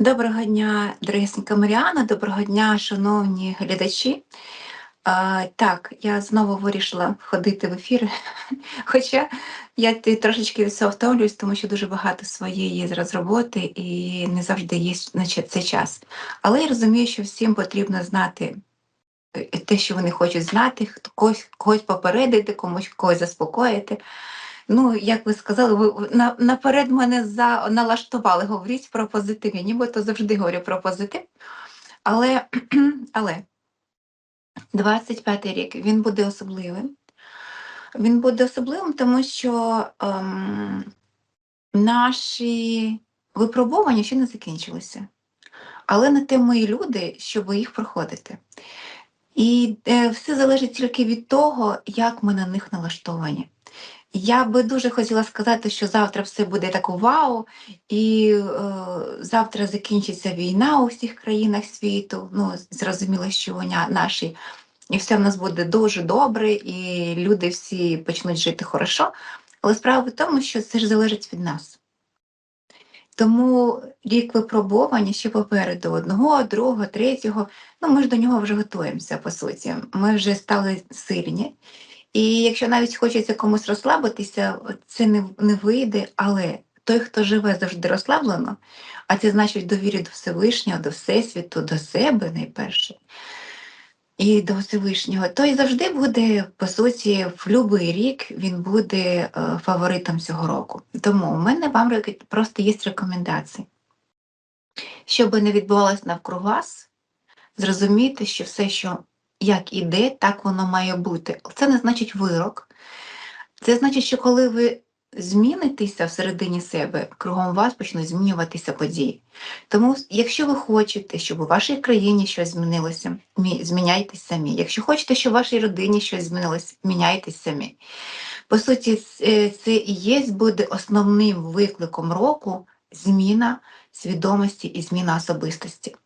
Доброго дня, дорогесенька Маріана, доброго дня, шановні глядачі. А, Так, я знову вирішила ходити в ефір, хоча я трошечки від цього втомлююсь, тому що дуже багато своєї зараз роботи і не завжди є значить, цей час. Але я розумію, що всім потрібно знати е, те, що вони хочуть знати, когось, когось попередити, комусь когось заспокоїти. Ну, як ви сказали, ви на, наперед мене за налаштували. Говоріть про позитив. Я нібито завжди говорю про позитив. Але, але 25-й рік він буде особливим. Він буде особливим, тому що ем, наші випробування ще не закінчилися. Але на те ми люди, щоб їх проходити. І е, все залежить тільки від того, як ми на них налаштовані. Я би дуже хотіла сказати, що завтра все буде так вау, і е, завтра закінчиться війна у всіх країнах світу. Ну, зрозуміло, що вона наші, і все в нас буде дуже добре, і люди всі почнуть жити хорошо. Але справа в тому, що це ж залежить від нас. Тому рік випробування ще попереду одного, другого, третього. Ну, ми ж до нього вже готуємося, по суті. Ми вже стали сильні. І якщо навіть хочеться комусь розслабитися, це не, не вийде, але той, хто живе завжди розслаблено, а це значить довірі до Всевишнього, до Всесвіту, до себе найперше, і до Всевишнього, той завжди буде, по суті, в будь-який рік він буде е, фаворитом цього року. Тому у мене вам просто є рекомендації. Що би не відбувалося навкруг вас, зрозумійте, що все, що як іде, так воно має бути. Це не значить вирок. Це значить, що коли ви змінитеся всередині себе, кругом вас почнуть змінюватися події. Тому, якщо ви хочете, щоб у вашій країні щось змінилося, мі- зміняйтесь самі. Якщо хочете, щоб у вашій родині щось змінилося, міняйтесь самі. По суті, е, це і є буде основним викликом року зміна свідомості і зміна особистості.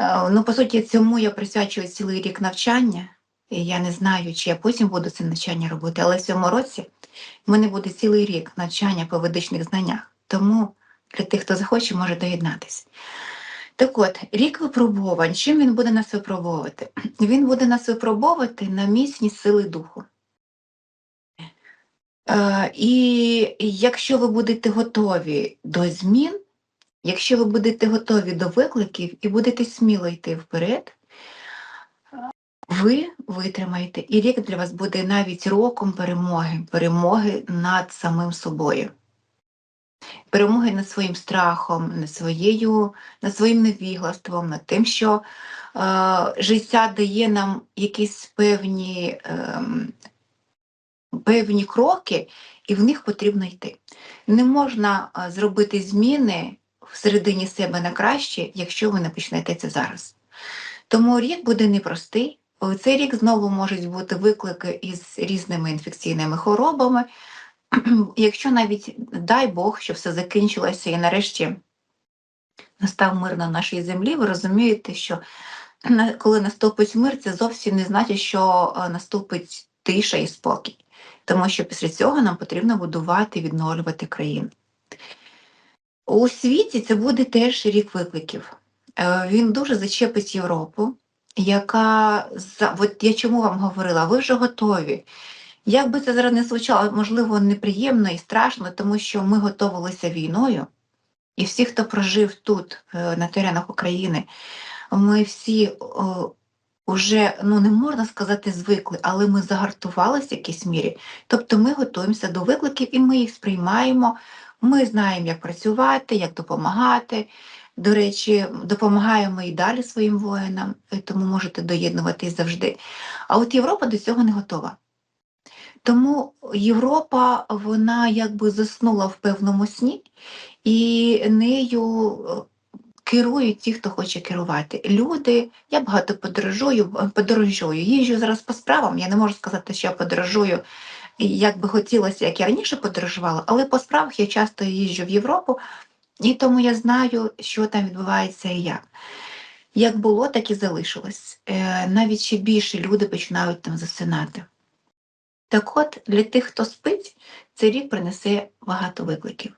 Е, Ну, по суті, цьому я присвячую цілий рік навчання. І я не знаю, чи я потім буду це навчання робити, але в цьому році в мене буде цілий рік навчання по ведичних знаннях. Тому для тих, хто захоче, може доєднатися. Так от, рік випробувань. Чим він буде нас випробовувати? Він буде нас випробовувати на міцність сили духу. Е, І якщо ви будете готові до змін, якщо ви будете готові до викликів і будете сміло йти вперед, ви витримаєте, і рік для вас буде навіть роком перемоги, перемоги над самим собою, перемоги над своїм страхом, над своєю, над своїм невіглаством, над тим, що е, життя дає нам якісь певні, ем, певні кроки, і в них потрібно йти. Не можна е, зробити зміни всередині себе на краще, якщо ви не почнете це зараз. Тому рік буде непростий. У Цей рік знову можуть бути виклики із різними інфекційними хворобами. Якщо навіть дай Бог, що все закінчилося і нарешті настав мир на нашій землі, ви розумієте, що коли наступить мир, це зовсім не значить, що е, наступить тиша і спокій. Тому що після цього нам потрібно будувати і відновлювати країну. У світі це буде теж рік викликів. Е, Він дуже зачепить Європу, яка за- от я чому вам говорила, ви вже готові. Як би це зараз не звучало, можливо, неприємно і страшно, тому що ми готувалися війною, і всі, хто прожив тут, е, на теренах України, ми всі вже, ну не можна сказати, звикли, але ми загартувалися в якійсь мірі. Тобто ми готуємося до викликів і ми їх сприймаємо. Ми знаємо, як працювати, як допомагати. До речі, допомагаємо і далі своїм воїнам, е, тому можете доєднуватись завжди. А от Європа до цього не готова. Тому Європа, вона якби заснула в певному сні, і нею е, керують ті, хто хоче керувати. Люди, я багато подорожую, е, подорожую, їжджу зараз по справам. Я не можу сказати, що я подорожую, як би хотілося, як я раніше подорожувала, але по справах я часто їжджу в Європу, і тому я знаю, що там відбувається і як. Як було, так і залишилось. Е, Навіть ще більше люди починають там засинати. Так от, для тих, хто спить, цей рік принесе багато викликів.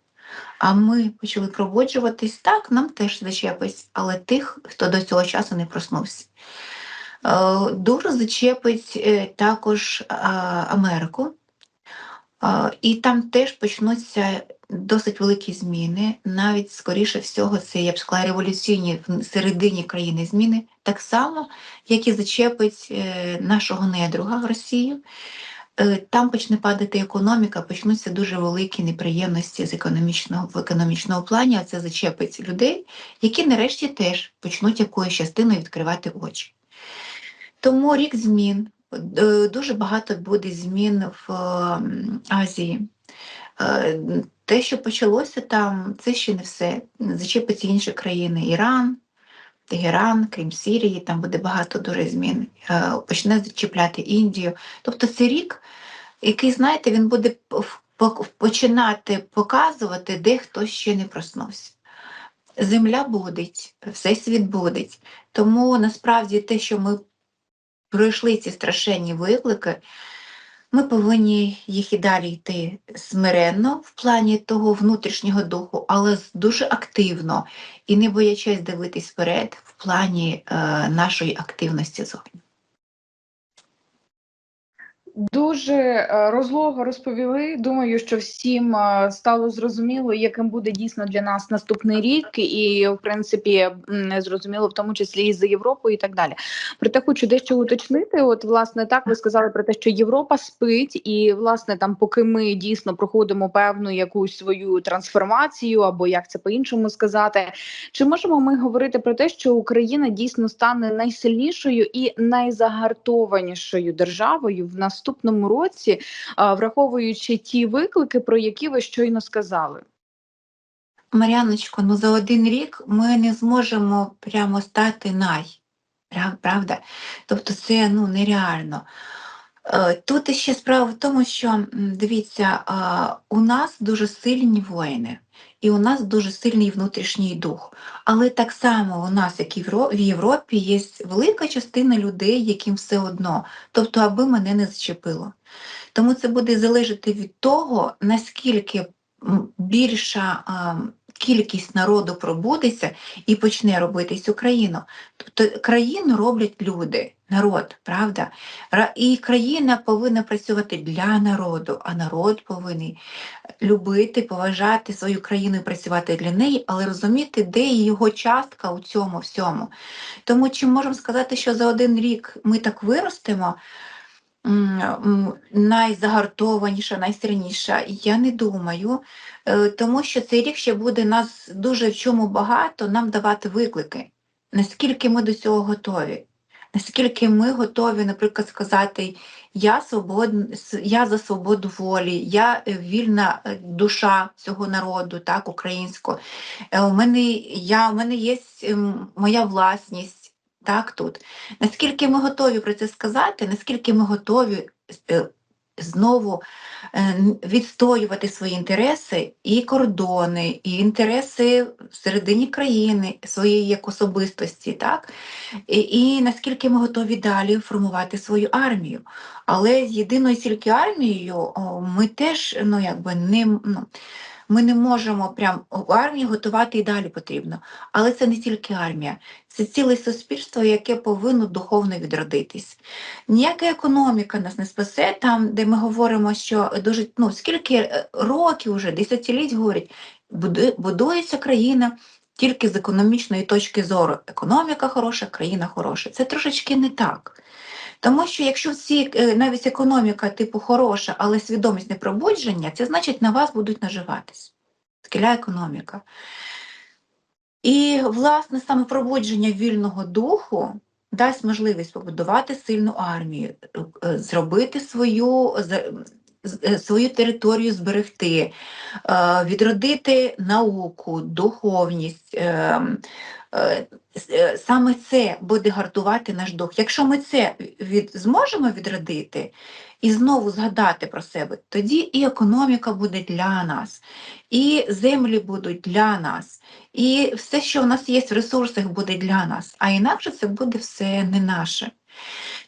А ми почали пробуджуватись, так, нам теж зачепить, але тих, хто до цього часу не проснувся. Е, Дуже зачепить е, також Америку, і там теж почнуться досить великі зміни. Навіть, скоріше всього, це я б сказала, революційні в середині країни зміни, так само, як і зачепить е, нашого недруга Росію. Е, Там почне падати економіка, почнуться дуже великі неприємності з економічного в економічному плані, а це зачепить людей, які нарешті теж почнуть якоюсь частиною відкривати очі. Тому рік змін. Е, Дуже багато буде змін в ем, Азії. Е, Те, що почалося там, це ще не все. Зачепиться інші країни. Іран, Тегеран, крім Сирії, там буде багато дуже змін. Е, Почне зачіпляти Індію. Тобто це рік, який, знаєте, він буде починати показувати, де хтось ще не проснувся. Земля будить, всесвіт будить. Тому насправді те, що ми пройшли ці страшенні виклики, ми повинні їх і далі йти смиренно в плані того внутрішнього духу, але дуже активно і не боячись дивитись вперед в плані е, нашої активності зовні. Дуже е, розлого розповіли. Думаю, що всім е, стало зрозуміло, яким буде дійсно для нас наступний рік, і в принципі зрозуміло, в тому числі і за Європою, і так далі. Проте хочу дещо уточнити. От, власне, так ви сказали про те, що Європа спить, і власне там, поки ми дійсно проходимо певну якусь свою трансформацію, або як це по-іншому сказати, чи можемо ми говорити про те, що Україна дійсно стане найсильнішою і найзагартованішою державою в наступному році, враховуючи ті виклики, про які ви щойно сказали? Мар'яночко, ну за один рік ми не зможемо прямо стати най, правда? Тобто це ну, нереально. Е, Тут ще справа в тому, що дивіться, у нас дуже сильні воїни, і у нас дуже сильний внутрішній дух. Але так само у нас, як і в Європі, є велика частина людей, яким все одно, тобто, аби мене не зачепило. Тому це буде залежати від того, наскільки більша кількість народу пробудеться і почне робити цю країну. Тобто країну роблять люди, народ, правда? І країна повинна працювати для народу, а народ повинен любити, поважати свою країну і працювати для неї, але розуміти, де його частка у цьому всьому. Тому чи можемо сказати, що за один рік ми так виростемо? Найзагартованіша, найсильніша, я не думаю, Е, тому що цей рік ще буде нас дуже в чому багато нам давати виклики. Наскільки ми до цього готові? Наскільки ми готові, наприклад, сказати, я свободн, с- я за свободу волі, я е, вільна е, душа цього народу, так, українського. У мене, я, у мене є моя власність, так, тут. Наскільки ми готові про це сказати, наскільки ми готові е, знову е, відстоювати свої інтереси і кордони, і інтереси всередині країни, своєї як особистості, так? І, і наскільки ми готові далі формувати свою армію. Але з єдиною тільки армією ми теж ну, якби, не, ну, ми не можемо прям армію готувати і далі потрібно. Але це не тільки армія, це ціле суспільство, яке повинно духовно відродитись. Ніяка економіка нас не спасе, там, де ми говоримо, що дуже ну, скільки е, років вже, десятиліть говорять, буду- будується країна тільки з економічної точки зору. Економіка хороша, країна хороша. Це трошечки не так. Тому що якщо всі, е, навіть економіка типу хороша, але свідомість не пробудження, це значить на вас будуть наживатись. Скіля економіка. І, власне, саме пробудження вільного духу дасть можливість побудувати сильну армію, е, зробити свою, е, свою територію зберегти, відродити науку, духовність. Е, е, Саме це буде гартувати наш дух. Якщо ми це від, зможемо відродити і знову згадати про себе, тоді і економіка буде для нас, і землі будуть для нас, і все, що в нас є в ресурсах, буде для нас, а інакше це буде все не наше.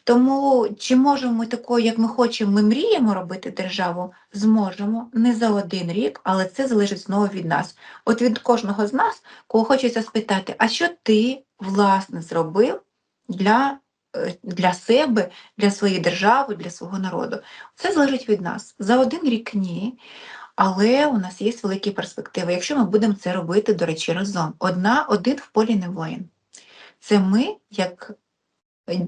Тому чи можемо ми такою, як ми хочемо, ми мріємо робити державу? Зможемо не за один рік, але це залежить знову від нас. От від кожного з нас, кого хочеться спитати, а що ти власне зробив для, е, для себе, для своєї держави, для свого народу? Це залежить від нас. За один рік ні. Але у нас є великі перспективи. Якщо ми будемо це робити, до речі, разом. Одна, один в полі не воїн. Це ми, як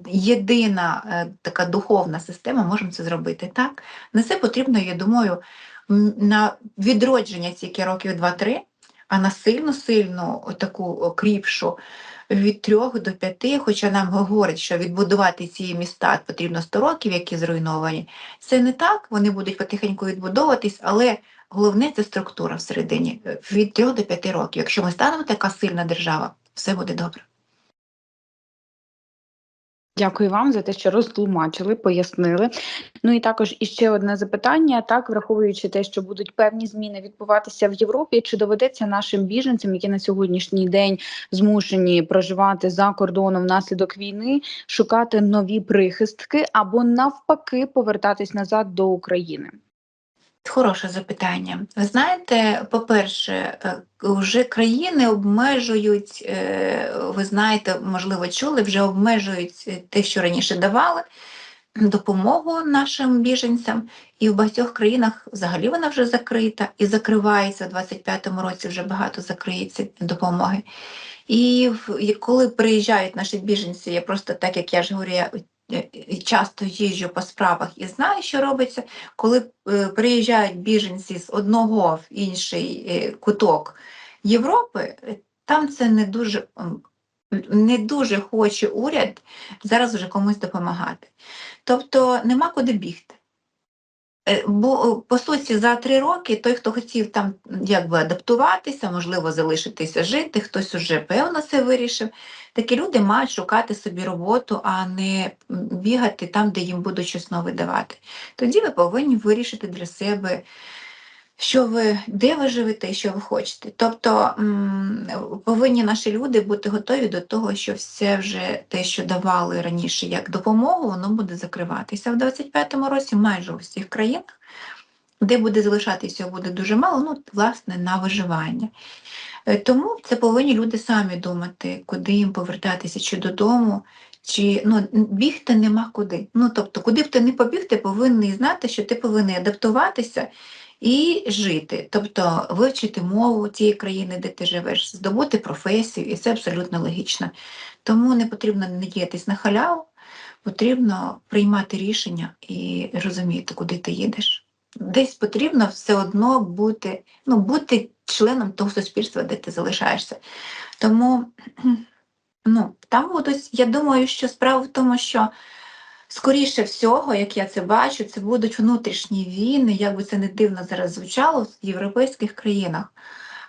єдина е, така духовна система, можемо це зробити. Так? На це потрібно, я думаю, на відродження тільки років 2-3, а на сильну-сильну таку кріпшу від 3 до 5, хоча нам говорять, що відбудувати ці міста потрібно 100 років, які зруйновані. Це не так, вони будуть потихеньку відбудовуватись, але головне це структура всередині е, від 3 до 5 років. Якщо ми станемо така сильна держава, все буде добре. Дякую вам за те, що розтлумачили, пояснили. Ну і також іще одне запитання: так, враховуючи те, що будуть певні зміни відбуватися в Європі, чи доведеться нашим біженцям, які на сьогоднішній день змушені проживати за кордоном внаслідок війни, шукати нові прихистки або навпаки повертатись назад до України? Хороше запитання. Ви знаєте, по-перше, е, вже країни обмежують, е, ви знаєте, можливо, чули, вже обмежують те, що раніше давали, допомогу нашим біженцям. І в багатьох країнах взагалі вона вже закрита і закривається у 25-му році вже багато закриється допомоги. І коли приїжджають наші біженці, я просто так як я ж говорю, часто їжджу по справах і знаю, що робиться, коли е, приїжджають біженці з одного в інший е, куток Європи, е, там це не дуже, не дуже хоче уряд зараз вже комусь допомагати. Тобто нема куди бігти. Е, Бо, е, по суті, за три роки той, хто хотів там якби адаптуватися, можливо, залишитися жити, хтось уже певно це вирішив. Такі люди мають шукати собі роботу, а не бігати там, де їм будуть щось нове давати. Тоді ви повинні вирішити для себе, що ви, де ви живете і що ви хочете. Тобто повинні наші люди бути готові до того, що все вже те, що давали раніше як допомогу, воно буде закриватися. В 25-му році майже у всіх країнах, де буде залишатися, буде дуже мало, ну, власне, на виживання. Е, Тому це повинні люди самі думати, куди їм повертатися, чи додому, чи ну, бігти нема куди. Ну, тобто, куди б ти не побіг, ти повинен знати, що ти повинен адаптуватися і жити, тобто вивчити мову тієї країни, де ти живеш, здобути професію, і це абсолютно логічно. Тому не потрібно надіятись на халяву, потрібно приймати рішення і розуміти, куди ти їдеш. Десь потрібно все одно бути, ну, бути членом того суспільства, де ти залишаєшся. Тому ну, там будуть, я думаю, що справа в тому, що скоріше всього, як я це бачу, це будуть внутрішні війни, як би це не дивно зараз звучало в європейських країнах.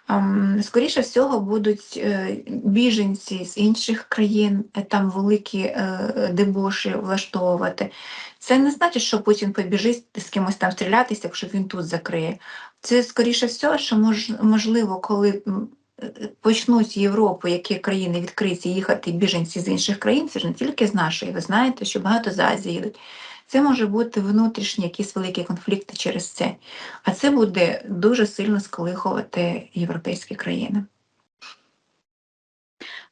Ем, Скоріше всього будуть е, біженці з інших країн, е, там великі е, дебоші влаштовувати. Це не значить, що Путін побіжить з кимось там стрілятися, якщо він тут закриє. Це скоріше всього, що можливо, коли почнуть Європу, які країни відкриті, їхати біженці з інших країн, це ж не тільки з нашої. Ви знаєте, що багато з Азії їдуть. Це може бути внутрішні якісь великі конфлікти через це. А це буде дуже сильно сколихувати європейські країни.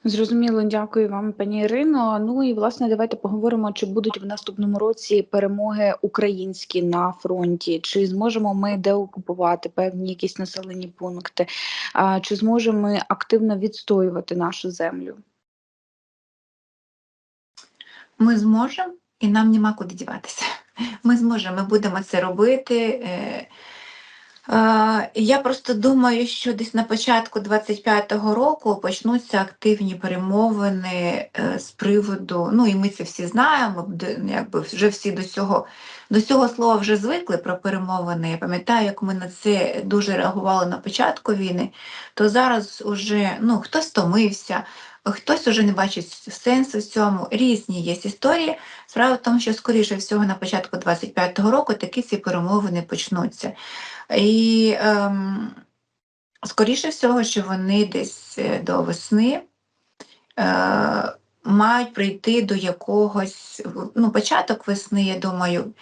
Зрозуміло, дякую вам, пані Ірино. Ну і власне давайте поговоримо, чи будуть в наступному році перемоги українські на фронті, чи зможемо ми деокупувати певні якісь населені пункти, чи зможемо ми активно відстоювати нашу землю? Ми зможемо, і нам нема куди діватися. Ми зможемо, ми будемо це робити. Е, Я просто думаю, що десь на початку 25-го року почнуться активні перемовини е, з приводу, ну і ми це всі знаємо, якби вже всі до цього, до цього слова вже звикли про перемовини. Я пам'ятаю, як ми на це дуже реагували на початку війни, то зараз уже ну, хтось стомився, хтось уже не бачить сенсу в цьому. Різні є історії. Справа в тому, що скоріше всього на початку 25-го року такі ці перемовини почнуться. І ем, скоріше всього, що вони десь е, до весни. Е, мають прийти до якогось, ну, початок весни, я думаю,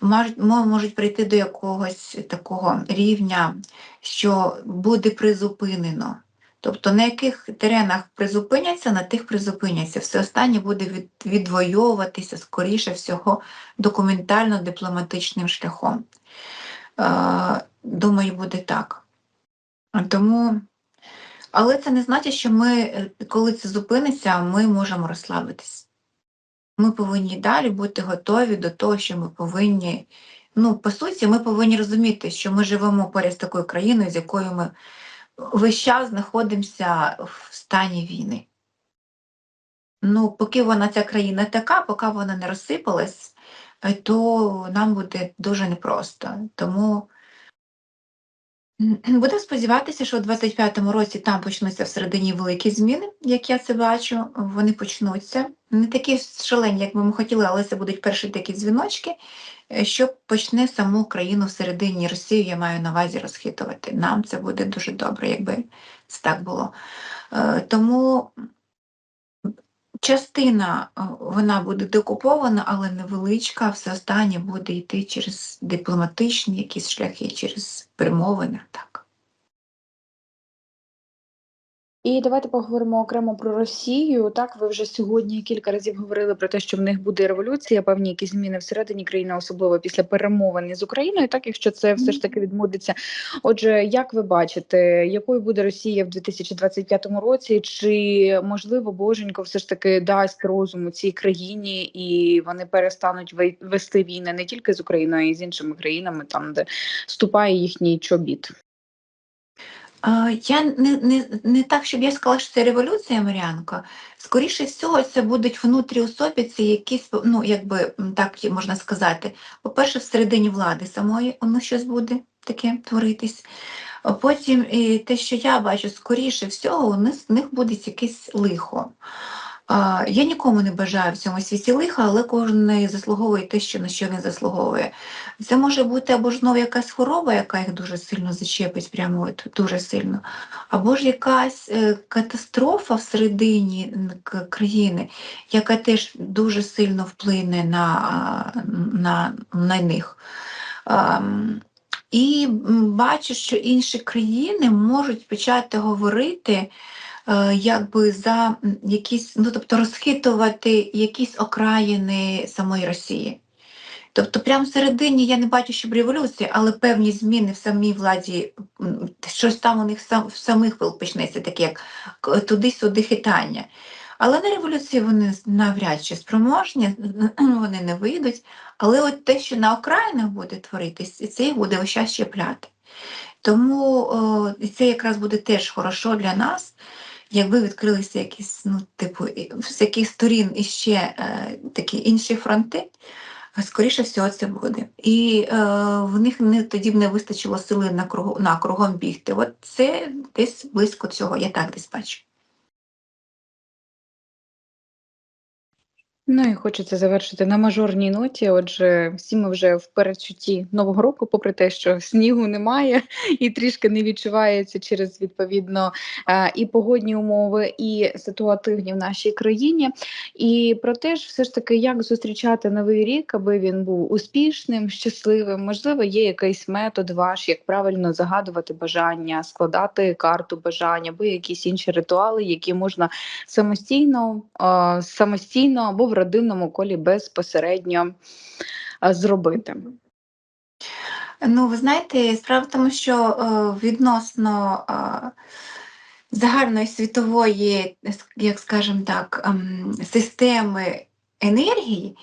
можуть, можуть прийти до якогось такого рівня, що буде призупинено. Тобто на яких теренах призупиняться, на тих призупиняться. Все останнє буде від, відвоюватися, скоріше всього, документально-дипломатичним шляхом. Думаю, буде так. Тому, але це не значить, що ми, е, коли це зупиниться, ми можемо розслабитись. Ми повинні далі бути готові до того, що ми повинні. Ну, по суті, ми повинні розуміти, що ми живемо поряд з такою країною, з якою ми весь час знаходимося в стані війни. Ну, поки вона ця країна така, поки вона не розсипалась, то нам буде дуже непросто. Тому будемо сподіватися, що у 25-му році там почнуться всередині великі зміни, як я це бачу. Вони почнуться. Не такі шалені, як би ми хотіли, але це будуть перші такі дзвіночки, е, що почне саму країну всередині Росію, я маю на увазі розхитувати. Нам це буде дуже добре, якби це так було. Е, Тому частина е, вона буде декупована, але невеличка, все останнє буде йти через дипломатичні якісь шляхи, через перемовини. Так. І давайте поговоримо окремо про Росію. Так, ви вже сьогодні кілька разів говорили про те, що в них буде революція, певні якісь зміни всередині країни, особливо після перемовин з Україною. Так, якщо це все ж таки відбудеться. Отже, як ви бачите, якою буде Росія в 2025 році? Чи можливо Боженько все ж таки дасть розуму цій країні, і вони перестануть вести війни не тільки з Україною, а й з іншими країнами, там де ступає їхній чобіт? Я не, не, не так, щоб я сказала, що це революція, Маріанко. Скоріше всього, це будуть внутріособіці, якісь, ну, якби так можна сказати. По-перше, всередині влади самої воно щось буде таке творитись. Потім і те, що я бачу, скоріше всього, у них, у них буде якесь лихо. Я нікому не бажаю в цьому світі лиха, але кожен заслуговує те, що на що він заслуговує. Це може бути або ж знову якась хвороба, яка їх дуже сильно зачепить, прямо от, дуже сильно, або ж якась е, катастрофа всередині країни, яка теж дуже сильно вплине на, на, на них. І бачу, що інші країни можуть почати говорити якби за якісь, ну тобто розхитувати якісь окраїни самої Росії. Тобто, прямо всередині я не бачу, щоб революція, але певні зміни в самій владі, щось там у них сам, в самих почнеться, таке як туди-сюди хитання. Але на революції вони навряд чи спроможні, вони не вийдуть. Але от те, що на окраїнах буде творитись, це їх буде весь час чіпляти. Тому о, це якраз буде теж хорошо для нас, якби відкрилися якісь, ну, типу, з яких сторін іще е, такі інші фронти. Скоріше всього, це буде. І е, в них не, тоді б не вистачило сили на, кругу, на кругом бігти. От це десь близько цього, я так десь бачу. Ну і хочеться завершити на мажорній ноті. Отже, всі ми вже в передчутті нового року, попри те, що снігу немає і трішки не відчувається через відповідно е, і погодні умови, і ситуативні в нашій країні. І про те ж все ж таки, як зустрічати новий рік, аби він був успішним, щасливим. Можливо, є якийсь метод ваш, як правильно загадувати бажання, складати карту бажань, або якісь інші ритуали, які можна самостійно, е, самостійно або в родинному колі безпосередньо зробити. Ну, ви знаєте, справа в тому, що е, відносно загальної світової, як скажемо так, ем, системи енергії,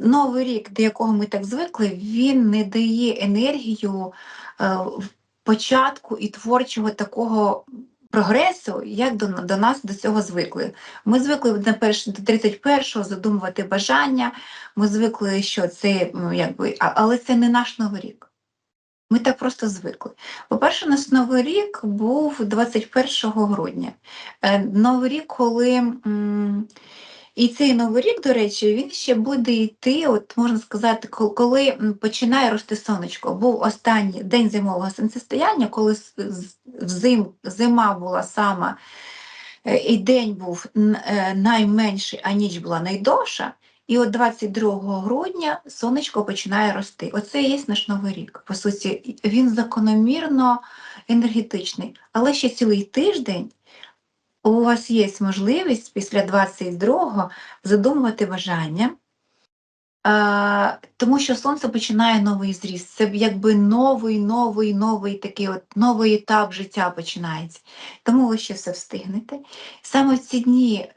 новий рік, до якого ми так звикли, він не дає енергію е, початку і творчого такого прогресу, як до, до нас до цього звикли. Ми звикли на перш, до 31-го задумувати бажання, ми звикли, що це якби, але це не наш новий рік. Ми так просто звикли. По-перше, у нас Новий рік був 21 грудня. Е, Новий рік, коли. м, І цей Новий рік, до речі, він ще буде йти, от можна сказати, коли починає рости сонечко. Був останній день зимового сонцестояння, коли взим, зима була сама е, і день був е, найменший, а ніч була найдовша. І от 22 грудня сонечко починає рости. Оце і є наш новий рік. По суті, він закономірно енергетичний. Але ще цілий тиждень у вас є можливість після 22-го задумувати бажання. Тому що сонце починає новий зріст. Це якби новий, новий, новий такий от новий етап життя починається. Тому ви ще все встигнете. Саме в ці дні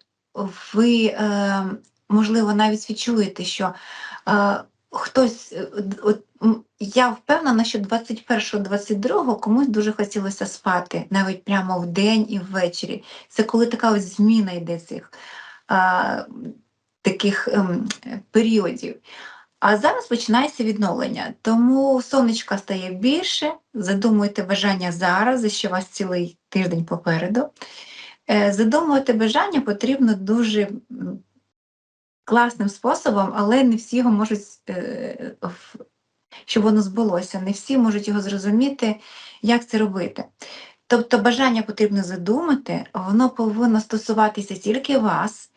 ви, е, можливо, навіть відчуєте, що е, хтось, е, от, я впевнена, що 21-22 комусь дуже хотілося спати, навіть прямо в день і ввечері. Це коли така ось зміна йде цих е, таких ем, періодів. А зараз починається відновлення. Тому сонечка стає більше, задумуйте бажання зараз, за що у вас цілий тиждень попереду. Е, Задумувати бажання потрібно дуже класним способом, але не всі його можуть, е, щоб воно збулося, не всі можуть його зрозуміти, як це робити. Тобто бажання потрібно задумати, воно повинно стосуватися тільки вас,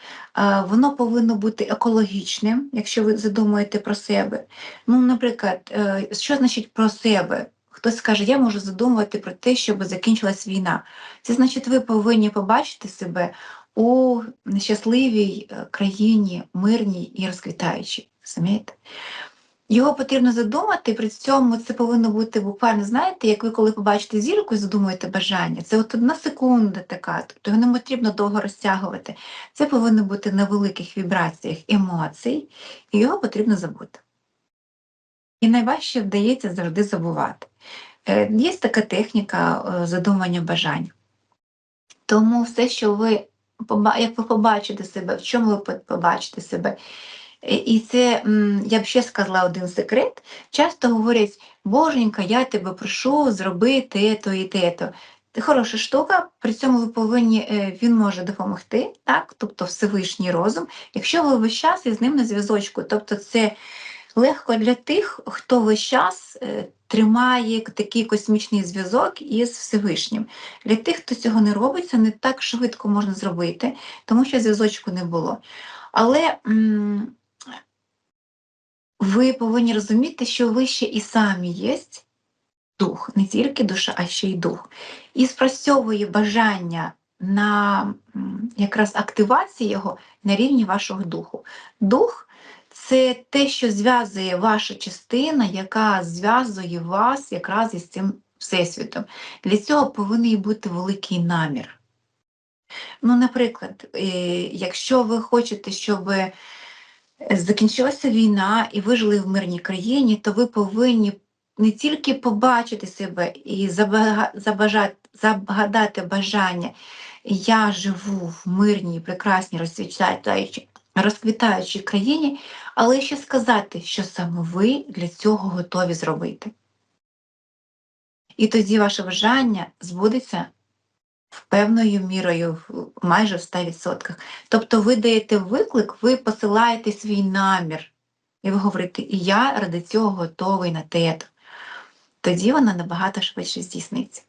воно повинно бути екологічним, якщо ви задумуєте про себе. Ну, наприклад, е, що значить про себе? Хтось скаже, я можу задумувати про те, щоб закінчилась війна. Це значить, ви повинні побачити себе у щасливій е, країні, мирній і розквітаючій. Розумієте? Його потрібно задумати, при цьому це повинно бути буквально, знаєте, як ви коли побачите зірку і задумуєте бажання, це от одна секунда така, тобто його не потрібно довго розтягувати. Це повинно бути на великих вібраціях емоцій, і його потрібно забути. І найважче вдається завжди забувати. Е, Є така техніка е, задумання бажань. Тому все, що ви як ви побачите себе, в чому ви побачите себе. І- це, я б ще сказала один секрет. Часто говорять, Боженька, я тебе прошу зробити те-то і те-то. Це хороша штука, при цьому ви повинні, е, він може допомогти, так? тобто Всевишній розум, якщо ви весь час із ним на зв'язочку. Тобто це легко для тих, хто весь час е, тримає такий космічний зв'язок із Всевишнім. Для тих, хто цього не робить, це не так швидко можна зробити, тому що зв'язочку не було. Але м, ви повинні розуміти, що ви ще і самі є дух, не тільки душа, а ще й дух. І спрацьовує бажання на якраз активації його на рівні вашого духу. Дух це те, що зв'язує ваша частина, яка зв'язує вас якраз із цим всесвітом. Для цього повинен бути великий намір. Ну, наприклад, е, якщо ви хочете, щоб закінчилася війна і ви жили в мирній країні, то ви повинні не тільки побачити себе і забажати, загадати бажання я живу в мирній, прекрасній, розцвітаючій, розквітаючій країні, але ще сказати, що саме ви для цього готові зробити. І тоді ваше бажання збудеться в певною мірою, майже в 100%. Тобто ви даєте виклик, ви посилаєте свій намір, і ви говорите, я ради цього готовий на те. Тоді вона набагато швидше здійсниться.